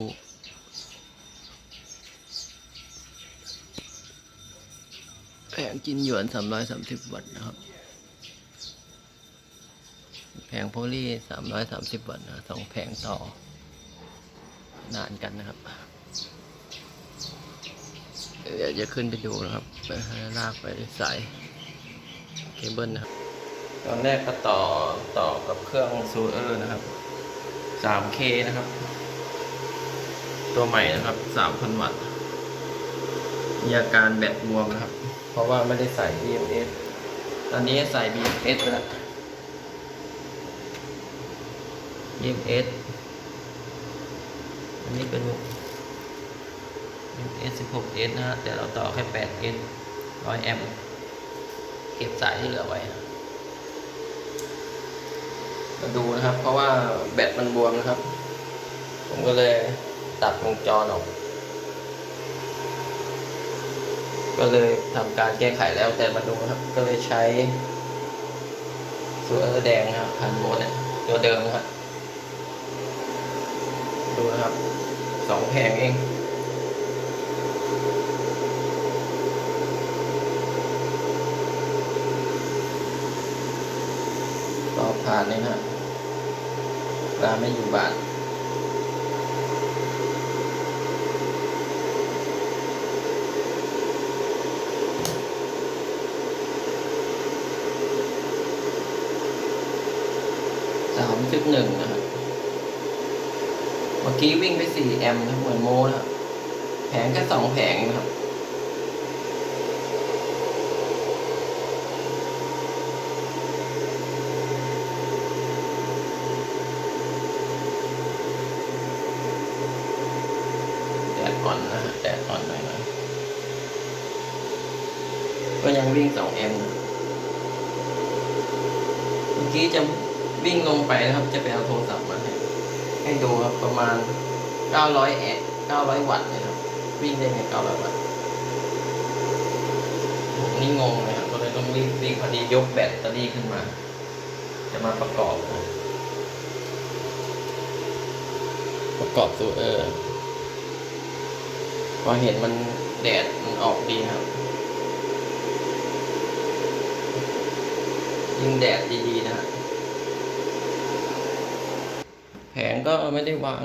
แผงจินหยวนสามร้อยสามสิบวัตต์นะครับ แผงโพลีสามร้อยสามสิบวัตต์นะสองแผงต่อนานกันนะครับ เดี๋ยวจะขึ้นไปดูนะครับไปลากไปสายเคเบิลนะครับ ตอนแรกก็ต่อต่อกับเครื่องซูเออร์นะครับ 3K นะครับ ตัวใหม่นะครับ3,000วัตต์มีอาการแบตบวมนะครับ เพราะว่าไม่ได้ใส่ BMS ตอนนี้ใส่ BMS ไปแล้ว BMS อันนี้เป็น BMS 16S นะฮะแต่เราต่อแค่ 8S 100แอมป์เก็บสายที่เหลือไว้มาดูนะครับ เพราะว่าแบตมันบวมนะครับ ผมก็เลย ตัดวงจรออก ก็เลยทำการแก้ไขแล้วแต่มาดูครับ ก็เลยใช้สูเออร์แดงนะครับพันโวลต์เนี่ยตัวเดิมนะครับ ดูนะครับสองแผงเองต่อผ่านเลยนะครับเวลาไม่อยู่บ้าน สามจุดหนึ่งนะครับเมื่อกี้วิ่งไปสี่แอมป์นะเหมือนโมนะแผงแค่สองแผงนะครับ แดดอ่อนนะฮะแดดอ่อนหน่อยหน่อยก็ยังวิ่งสองแอมป์เมื่อกี้จะ วิ่งลงไปนะครับ จะไปเอาโทรศัพท์มาให้ให้ดูครับประมาณ 900แอมป์900 วัตต์นะครับ วิ่งได้ไง900 วัตต์ผมนี่งงเลยครับก็เลยต้องรีบวิ่งพอดียกแบตเตอรี่ขึ้นมา จะมาประกอบนะประกอบตัวเออพอเห็นมันแดดมันออกดีครับยิ่งแดดดีๆนะฮะแผ งก็ไม่ได้วาง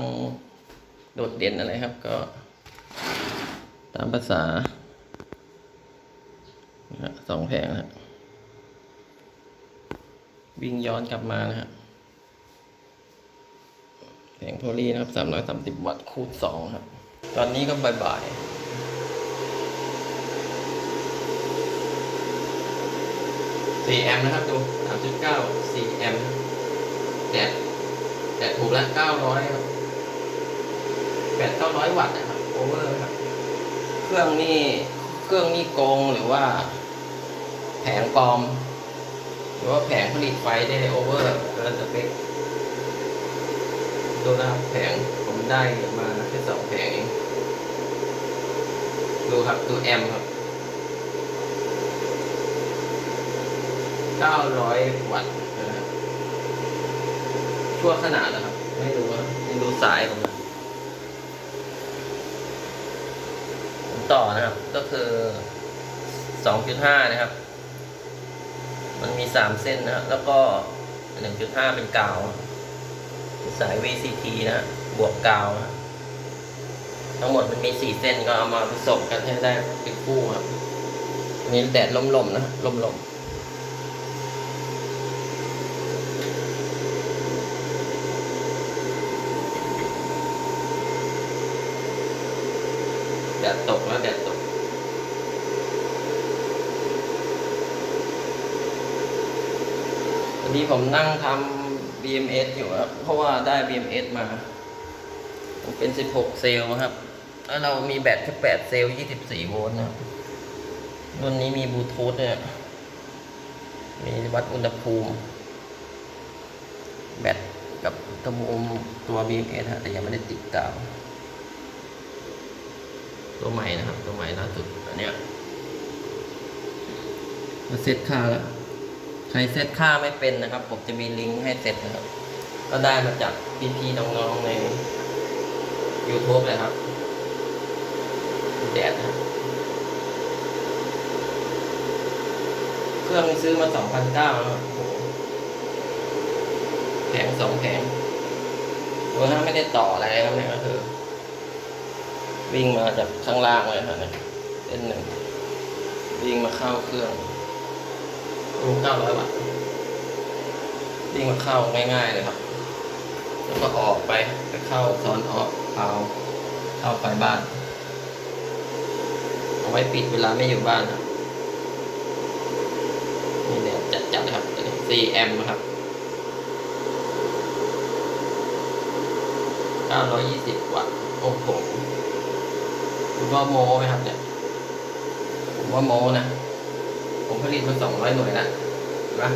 โดดเด่นอะไรครับ ก็ ตามภาษาสองแผงนะวิ่งย้อนกลับมานะฮะแผงโพลีนะครับสามร้อยสามสิบวัตต์คูณสองครับ ตอนนี้ก็บ่ายๆสี่แอมป์นะครับดูสามจุดเก้าสี่แอมป์แดด แดดถูกละเก้าร้อยครับแปดเก้าร้อยวัตต์นะครับโอเวอร์ครับ เครื่องนี่เครื่องนี่โกงหรือว่า แผงปลอม หรือว่าแผงผลิตไฟได้โอเวอร์เกินสเปคดูนะครับแผงผมได้มาแค่สองแผงเองดูครับดูแอมป์ครับ900 วัตต์ นะครับชั่วขนาดแล้วครับ ไม่รู้ครับไม่รู้สายผมนะผมต่อนะครับ ก็คือ2.5นะครับ มันมี3เส้นนะแล้วก็1.5เป็นกาว สาย VCT นะบวกกาวนะทั้งหมดมันมีสี่เส้นก็เอามาผสมกันให้ได้เป็นคู่ครับนนี้แดดลมๆนะลมๆ แดดตกแล้วแดดตก วันนี้ผมนั่งทำ BMS อยู่ครับ เพราะว่าได้ BMS มา มันเป็น 16 เซลล์ครับ แล้วเรามีแบตแค่8เซลล์ 24 โวลต์นะรุ่นนี้มีบลูทูธเนี่ยมีวัดอุณหภูมิ แบตกับตัวมุมตัว BMS ฮะแต่ยังไม่ได้ติดกาว ตัวใหม่นะครับ ตัวใหม่ล่าสุดอันเนี้ยมาเซตค่าแล้วใครเซตค่าไม่เป็นนะครับ ผมจะมีลิงก์ให้เซตนะครับ ก็ได้มาจากพี่ๆน้องๆใน YouTube เลยครับแดดนะครับเครื่องนี้ซื้อมาสองพันเก้าแล้วครับโอ้โหแผงสองแผงโดยถ้าไม่ได้ต่ออะไรครับเนี่ยก็คือ วิ่งมาจากข้างล่างเลยครับเนี่ยเส้นหนึ่งวิ่งมาเข้าเครื่องรูเก้าร้อยวัตต์วิ่งมาเข้าง่ายๆเลยครับ แล้วก็ออกไปไปเข้าซอนออกเอาเข้าไฟบ้าน เอาไว้ปิดเวลาไม่อยู่บ้านครับนี่เนี่ยจัดจัดๆเลยครับ4แอมป์นะครับ920 วัตต์โอ้โห คุณว่าโมไหมครับเนี่ย ผมว่าโมนะ ผมผลิตมา200หน่วยแล้วเห็นปะ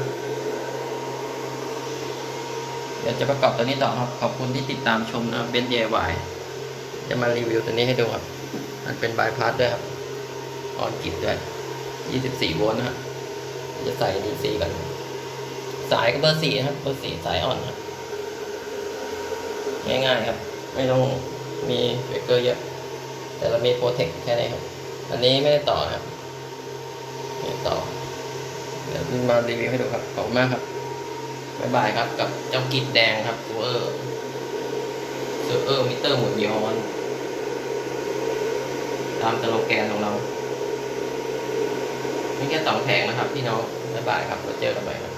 เดี๋ยวจะประกอบตัวนี้ต่อครับ ขอบคุณที่ติดตามชมนะครับเบนเยวายจะมารีวิวตัวนี้ให้ดูครับ มันเป็นบายพาสด้วยครับ ออนกิดด้วย24โวลต์นะครับจะใส่ DC กัน สายก็เบอร์สี่ครับ เบอร์สี่สายอ่อนครับ ง่ายๆครับ ไม่ต้องมีเบรกเกอร์เยอะ แต่เรามีโปรเทคแค่นี้ครับ อันนี้ไม่ได้ต่อนะครับไม่ต่อ เดี๋ยวมารีวิวให้ดูครับ ขอบคุณมากครับบ๊ายบายครับ กับเจ้ากิดแดงครับซูเออร์ซูเออร์มิเตอร์หมุนย้อน ตามสโลแกนของเรามีแค่สองแผงนะครับพี่น้องบ๊ายบายครับเราเจอกันใหม่ครับ